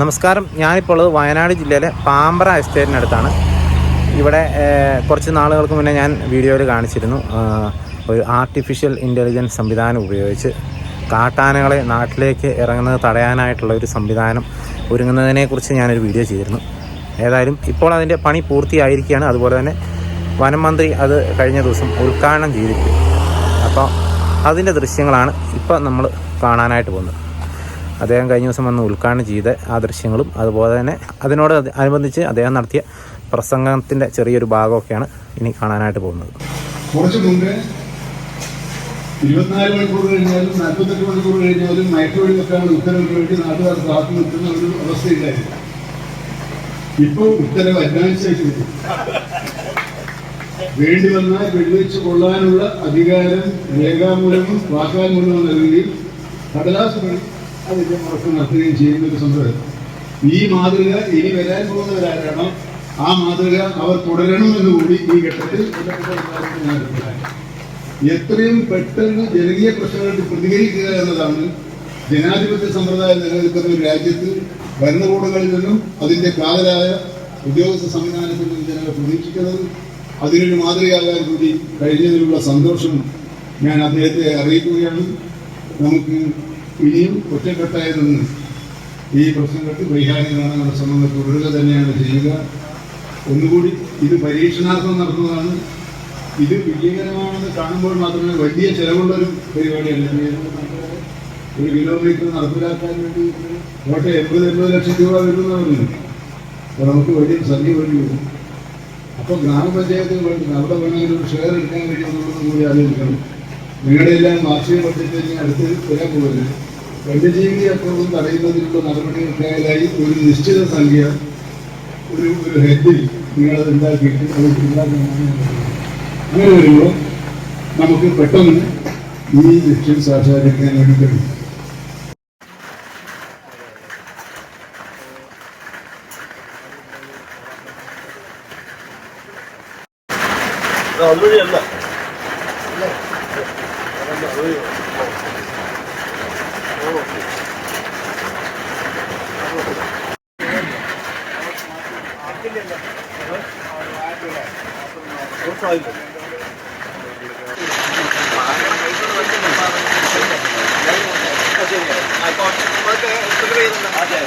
നമസ്കാരം. ഞാനിപ്പോൾ ഉള്ളത് വയനാട് ജില്ലയിലെ പാമ്പ്ര എസ്റ്റേറ്റിനടുത്താണ്. ഇവിടെ കുറച്ച് നാളുകൾക്ക് മുന്നേ ഞാൻ വീഡിയോയിൽ കാണിച്ചിരുന്നു. ഒരു ആർട്ടിഫിഷ്യൽ ഇന്റലിജൻസ് സംവിധാനം ഉപയോഗിച്ച് കാട്ടാനകളെ നാട്ടിലേക്ക് ഇറങ്ങുന്നത് തടയാനായിട്ടുള്ള ഒരു സംവിധാനം ഒരുങ്ങുന്നതിനെക്കുറിച്ച് ഞാനൊരു വീഡിയോ ചെയ്തിരുന്നു. ഏതായാലും ഇപ്പോൾ അതിന്റെ പണി പൂർത്തിയായിരിക്കുകയാണ്. അതുപോലെ തന്നെ വനം മന്ത്രി അത് കഴിഞ്ഞ ദിവസം ഉദ്ഘാടനം ചെയ്തിരിക്കും അപ്പോൾ അതിന്റെ ദൃശ്യങ്ങളാണ് ഇപ്പോൾ നമ്മൾ കാണാനായിട്ട് പോകുന്നത്. അദ്ദേഹം കഴിഞ്ഞ ദിവസം വന്ന് ഉദ്ഘാടനം ചെയ്ത ആ ദൃശ്യങ്ങളും അതുപോലെ തന്നെ അതിനോട് അത് അനുബന്ധിച്ച് അദ്ദേഹം നടത്തിയ പ്രസംഗത്തിന്റെ ചെറിയൊരു ഭാഗമൊക്കെയാണ് ഇനി കാണാനായിട്ട് പോകുന്നത്. കുറച്ച് മുമ്പ് ഇരുപത്തിനാല് മണിക്കൂർ കഴിഞ്ഞാലും നാൽപ്പത്തെട്ട് മണിക്കൂർ കഴിഞ്ഞാലും മയക്കുവഴി വെക്കാനുള്ള ഉത്തരവിന് വേണ്ടി നാട്ടുകാർ കാത്തു നിൽക്കുന്ന ഒരു അവസ്ഥയില്ലായിരുന്നു ഇപ്പൊ ഉത്തരവ് അഡ്വാൻസ് ആയിട്ട് കിട്ടും വേണ്ടി വന്നാൽ വെടിവെച്ച് കൊള്ളാനുള്ള അധികാരം രേഖാമൂലവും വാക്കാൽമൂലവും നൽകുകയും കടലാസ് അതിന്റെ മുറക്ക് നടത്തുകയും ചെയ്യുന്ന ഒരു സമ്പ്രദായം ഈ മാതൃക ഇനി വരാൻ പോകുന്നവരാരാണോ ആ മാതൃക അവർ തുടരണമെന്ന് കൂടി ഈ ഘട്ടത്തിൽ എത്രയും പെട്ടെന്ന് ജനകീയ പ്രശ്നങ്ങൾക്ക് പ്രതികരിക്കുക എന്നതാണ് ജനാധിപത്യ സമ്പ്രദായം നിലനിൽക്കുന്ന ഒരു രാജ്യത്ത് ഭരണകൂടങ്ങളിൽ നിന്നും അതിന്റെ കാതലായ ഉദ്യോഗസ്ഥ സംവിധാനത്തിൽ നിന്നും ജനങ്ങൾ പ്രതീക്ഷിക്കുന്നത് അതിനൊരു മാതൃകയാകാൻ കൂടി കഴിഞ്ഞതിലുള്ള സന്തോഷം ഞാൻ അദ്ദേഹത്തെ അറിയിക്കുകയാണ്. നമുക്ക് ഇനിയും ഒറ്റക്കെട്ടായി നിന്ന് ഈ പ്രശ്നങ്ങൾക്ക് പരിഹാരം കാണാനുള്ള ശ്രമങ്ങൾ തുടരുക തന്നെയാണ് ചെയ്യുക. ഒന്നുകൂടി ഇത് പരീക്ഷണാർത്ഥം നടത്തുന്നതാണ്. ഇത് വിജയകരമാണെന്ന് കാണുമ്പോൾ മാത്രമേ വലിയ ചെലവുള്ള ഒരു പരിപാടിയല്ല. ഒരു കിലോമീറ്റർ നടപ്പിലാക്കാൻ വേണ്ടി കോട്ടെ എൺപത് എൺപത് ലക്ഷം രൂപ വരുന്നതാണ്. അപ്പോൾ നമുക്ക് വലിയ സംഖ്യ വേണ്ടി വരും. അപ്പോൾ വേണ്ടി അവിടെ വേണമെങ്കിൽ ഒരു ഷെയർ എടുക്കാൻ കഴിയുമെന്നുള്ളത് കൂടി ആലോചിക്കണം. നിങ്ങളുടെ എല്ലാം വാർഷിക ബഡ്ജറ്റ് അടുത്ത് വരാൻ പോകുന്നത്. വന്യജീവി അക്രമം തടയുന്നതിനുള്ള നടപടികൾക്കായി ഒരു നിശ്ചിത സംഖ്യ ഒരു ഒരു ഹെഡിൽ നിങ്ങൾ ഉണ്ടാക്കിയിട്ട് അത് ഉണ്ടാക്കണം അങ്ങനെ വരുമ്പോൾ നമുക്ക് പെട്ടെന്ന് ഈ ലക്ഷ്യം സാക്ഷാത്കരിക്കാൻ വേണ്ടി കഴിയും. അതുവഴിയല്ല ആയിക്കോട്ടെ അതെ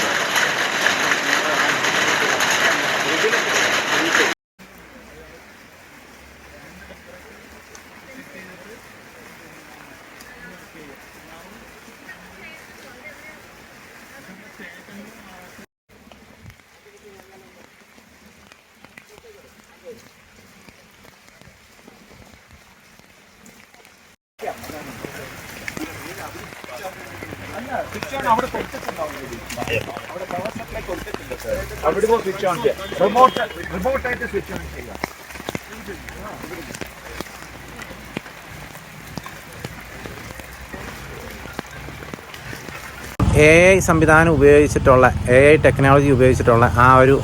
എ ഐ സംവിധാനം ഉപയോഗിച്ചിട്ടുള്ള എ ഐ ടെക്നോളജി ഉപയോഗിച്ചിട്ടുള്ള ആ ഒരു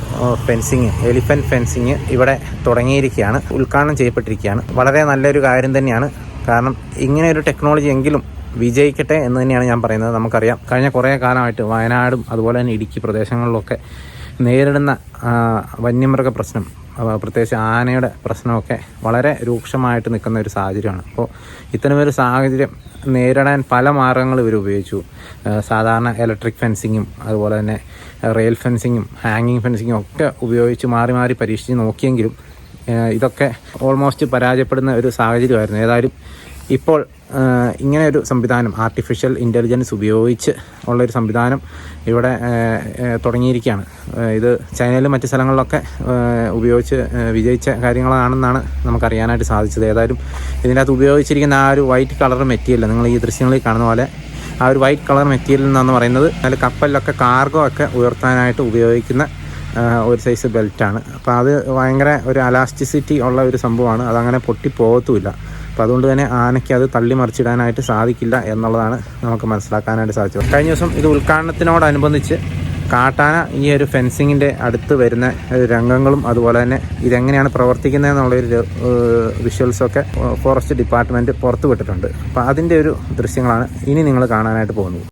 ഫെൻസിങ് എലിഫന്റ് ഫെൻസിങ് ഇവിടെ തുടങ്ങിയിരിക്കുകയാണ് ഉദ്ഘാടനം ചെയ്യപ്പെട്ടിരിക്കുകയാണ്. വളരെ നല്ലൊരു കാര്യം തന്നെയാണ്. കാരണം ഇങ്ങനെ ഒരു ടെക്നോളജി എങ്കിലും വിജയിക്കട്ടെ എന്ന് തന്നെയാണ് ഞാൻ പറയുന്നത്. നമുക്കറിയാം കഴിഞ്ഞ കുറേ കാലമായിട്ട് വയനാടും അതുപോലെ തന്നെ ഇടുക്കി പ്രദേശങ്ങളിലൊക്കെ നേരിടുന്ന വന്യമൃഗ പ്രശ്നം പ്രത്യേകിച്ച് ആനയുടെ പ്രശ്നമൊക്കെ വളരെ രൂക്ഷമായിട്ട് നിൽക്കുന്ന ഒരു സാഹചര്യമാണ്. അപ്പോൾ ഇത്തരമൊരു സാഹചര്യം നേരിടാൻ പല മാർഗങ്ങൾ ഇവർ ഉപയോഗിച്ചു. സാധാരണ ഇലക്ട്രിക് ഫെൻസിങ്ങും അതുപോലെ തന്നെ റെയിൽ ഫെൻസിങ്ങും ഹാങ്ങിങ് ഫെൻസിങ്ങും ഒക്കെ ഉപയോഗിച്ച് മാറി മാറി പരീക്ഷിച്ച് നോക്കിയെങ്കിലും ഇതൊക്കെ ഓൾമോസ്റ്റ് പരാജയപ്പെടുന്ന ഒരു സാഹചര്യമായിരുന്നു. ഏതായാലും ഇപ്പോൾ ഇങ്ങനെ ഒരു സംവിധാനം ആർട്ടിഫിഷ്യൽ ഇന്റലിജൻസ് ഉപയോഗിച്ച് ഉള്ളൊരു സംവിധാനം ഇവിടെ തുടങ്ങിയിരിക്കുകയാണ്. ഇത് ചൈനയിലും മറ്റ് സ്ഥലങ്ങളിലൊക്കെ ഉപയോഗിച്ച് വിജയിച്ച കാര്യങ്ങളാണെന്നാണ് നമുക്കറിയാനായിട്ട് സാധിച്ചത്. ഏതായാലും ഇതിന്റെ അകത്ത് ഉപയോഗിച്ചിരിക്കുന്ന ആ ഒരു വൈറ്റ് കളർ മെറ്റീരിയൽ നിങ്ങൾ ഈ ദൃശ്യങ്ങളിൽ കാണുന്ന പോലെ ആ ഒരു വൈറ്റ് കളർ മെറ്റീരിയൽ എന്നാണ് പറയുന്നത്. അതിൽ കപ്പലിലൊക്കെ കാർഗോ ഒക്കെ ഉയർത്താനായിട്ട് ഉപയോഗിക്കുന്ന ഒരു സൈസ് ബെൽറ്റാണ് അപ്പോൾ അത് ഭയങ്കര ഒരു അലാസ്റ്റിസിറ്റി ഉള്ള ഒരു സംഭവമാണ്. അതങ്ങനെ പൊട്ടി പോകത്തുമില്ല അപ്പോൾ അതുകൊണ്ട് തന്നെ ആനയ്ക്ക് അത് തള്ളി മറിച്ചിടാനായിട്ട് സാധിക്കില്ല എന്നുള്ളതാണ് നമുക്ക് മനസ്സിലാക്കാനായിട്ട് സാധിച്ചത്. കഴിഞ്ഞ ദിവസം ഇത് ഉദ്ഘാടനത്തിനോടനുബന്ധിച്ച് കാട്ടാന ഈ ഒരു ഫെൻസിങ്ങിന്റെ അടുത്ത് വരുന്ന രംഗങ്ങളും അതുപോലെ തന്നെ ഇതെങ്ങനെയാണ് പ്രവർത്തിക്കുന്നത് എന്നുള്ളൊരു വിഷ്വൽസൊക്കെ ഫോറസ്റ്റ് ഡിപ്പാർട്ട്മെന്റ് പുറത്തുവിട്ടിട്ടുണ്ട്. അപ്പോൾ അതിന്റെ ഒരു ദൃശ്യങ്ങളാണ് ഇനി നിങ്ങൾ കാണാനായിട്ട് പോകുന്നത്.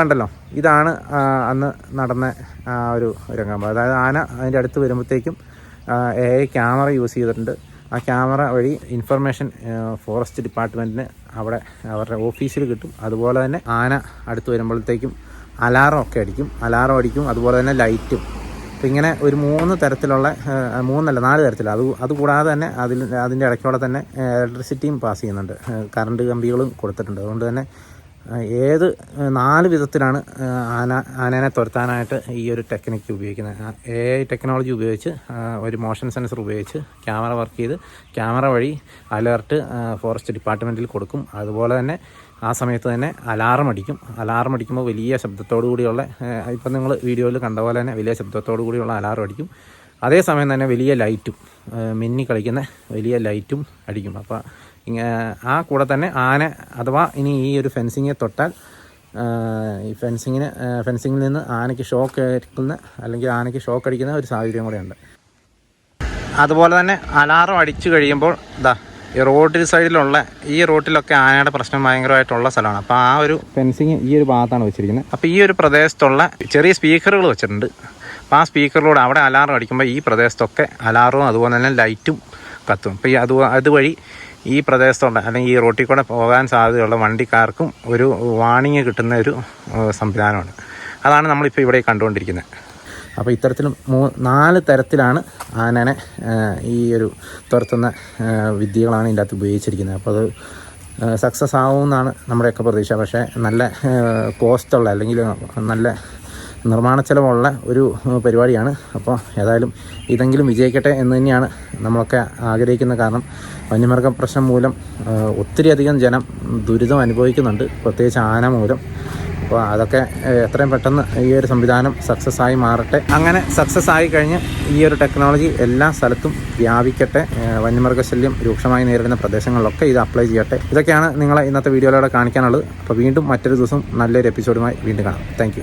കണ്ടല്ലോ. ഇതാണ് അന്ന് നടന്ന ഒരു രംഗം. അതായത് ആന അതിന്റെ അടുത്ത് വരുമ്പോഴത്തേക്കും എ ഐ ക്യാമറ യൂസ് ചെയ്തിട്ടുണ്ട്. ആ ക്യാമറ വഴി ഇൻഫർമേഷൻ ഫോറസ്റ്റ് ഡിപ്പാർട്ട്മെന്റിന് അവിടെ അവരുടെ ഓഫീസിൽ കിട്ടും. അതുപോലെ തന്നെ ആന അടുത്ത് വരുമ്പോഴത്തേക്കും അലാറം ഒക്കെ അടിക്കും. അലാറം അടിക്കും അതുപോലെ തന്നെ ലൈറ്റും. അപ്പം ഇങ്ങനെ ഒരു മൂന്ന് തരത്തിലുള്ള മൂന്നല്ല നാല് തരത്തിൽ അത് അതുകൂടാതെ തന്നെ അതിൽ അതിന്റെ ഇടയ്ക്കൂടെ തന്നെ ഇലക്ട്രിസിറ്റിയും പാസ് ചെയ്യുന്നുണ്ട്. കറണ്ട് കമ്പികളും കൊടുത്തിട്ടുണ്ട്. അതുകൊണ്ട് തന്നെ ഏത് നാല് വിധത്തിലാണ് ആന ആനേനെ തുരത്താനായിട്ട് ഈ ഒരു ടെക്നിക്ക് ഉപയോഗിക്കുന്നത്. എ ഐ ടെക്നോളജി ഉപയോഗിച്ച് ഒരു മോഷൻ സെൻസർ ഉപയോഗിച്ച് ക്യാമറ വർക്ക് ചെയ്ത് ക്യാമറ വഴി അലേർട്ട് ഫോറസ്റ്റ് ഡിപ്പാർട്ട്മെന്റിൽ കൊടുക്കും. അതുപോലെ തന്നെ ആ സമയത്ത് തന്നെ അലാറം അടിക്കും. അലാറം അടിക്കുമ്പോൾ വലിയ ശബ്ദത്തോടു കൂടിയുള്ള ഇപ്പം നിങ്ങൾ വീഡിയോയിൽ കണ്ട പോലെ തന്നെ വലിയ ശബ്ദത്തോടു കൂടിയുള്ള അലാറം അടിക്കും. അതേസമയം തന്നെ വലിയ ലൈറ്റും മിന്നി കളിക്കുന്ന വലിയ ലൈറ്റും അടിക്കും. അപ്പോൾ ആ കൂടെ തന്നെ ആന അഥവാ ഇനി ഈ ഒരു ഫെൻസിങ്ങെ തൊട്ടാൽ ഈ ഫെൻസിങ്ങിന് ഫെൻസിങ്ങിൽ നിന്ന് ആനയ്ക്ക് ഷോക്ക് ഏൽക്കുന്ന അല്ലെങ്കിൽ ആനയ്ക്ക് ഷോക്ക് അടിക്കുന്ന ഒരു സാഹചര്യം കൂടെയുണ്ട്. അതുപോലെ തന്നെ അലാറം അടിച്ചു കഴിയുമ്പോൾ ഇതാ ഈ റോഡിൽ സൈഡിലുള്ള ഈ റോട്ടിലൊക്കെ ആനയുടെ പ്രശ്നം ഭയങ്കരമായിട്ടുള്ള സ്ഥലമാണ്. അപ്പോൾ ആ ഒരു ഫെൻസിങ് ഈ ഒരു ഭാഗത്താണ് വെച്ചിരിക്കുന്നത്. അപ്പോൾ ഈ ഒരു പ്രദേശത്തുള്ള ചെറിയ സ്പീക്കറുകൾ വെച്ചിട്ടുണ്ട്. അപ്പോൾ ആ സ്പീക്കറിലൂടെ അവിടെ അലാറം അടിക്കുമ്പോൾ ഈ പ്രദേശത്തൊക്കെ അലാറും അതുപോലെ തന്നെ ലൈറ്റും കത്തും. അപ്പോൾ ഈ അത് അതുവഴി ഈ പ്രദേശത്തുള്ള അല്ലെങ്കിൽ ഈ റോട്ടിൽ കൂടെ പോകാൻ സാധ്യതയുള്ള വണ്ടിക്കാർക്കും ഒരു വാണിംഗ് കിട്ടുന്ന ഒരു സംവിധാനമാണ്. അതാണ് നമ്മളിപ്പോൾ ഇവിടെ കണ്ടുകൊണ്ടിരിക്കുന്നത് അപ്പോൾ ഇത്തരത്തിൽ മൂ നാല് തരത്തിലാണ് ആനനെ ഈ ഒരു തുരത്തുന്ന വിദ്യകളാണ് ഇതിന്റെ അകത്ത് ഉപയോഗിച്ചിരിക്കുന്നത്. അപ്പോൾ അത് സക്സസ് ആവുമെന്നാണ് നമ്മുടെയൊക്കെ പ്രതീക്ഷ. പക്ഷേ നല്ല കോസ്റ്റുള്ള അല്ലെങ്കിൽ നല്ല നിർമ്മാണ ചെലവുള്ള ഒരു പരിപാടിയാണ്. അപ്പോൾ ഏതായാലും ഇതെങ്കിലും വിജയിക്കട്ടെ എന്ന് തന്നെയാണ് നമ്മളൊക്കെ ആഗ്രഹിക്കുന്ന കാരണം. വന്യമൃഗ പ്രശ്നം മൂലം ഒത്തിരിയധികം ജനം ദുരിതം അനുഭവിക്കുന്നുണ്ട്. പ്രത്യേകിച്ച് ആന മൂലം. അപ്പോൾ അതൊക്കെ എത്രയും പെട്ടെന്ന് ഈ ഒരു സംവിധാനം സക്സസ് ആയി മാറട്ടെ. അങ്ങനെ സക്സസ് ആയി കഴിഞ്ഞ് ഈ ഒരു ടെക്നോളജി എല്ലാ സ്ഥലത്തും വ്യാപിക്കട്ടെ. വന്യമൃഗശല്യം രൂക്ഷമായി നേരിടുന്ന പ്രദേശങ്ങളിലൊക്കെ ഇത് അപ്ലൈ ചെയ്യട്ടെ. ഇതൊക്കെയാണ് നിങ്ങളെ ഇന്നത്തെ വീഡിയോയിലൂടെ കാണിക്കാനുള്ളത്. അപ്പോൾ വീണ്ടും മറ്റൊരു ദിവസം നല്ലൊരു എപ്പിസോഡുമായി വീണ്ടും കാണാം. താങ്ക്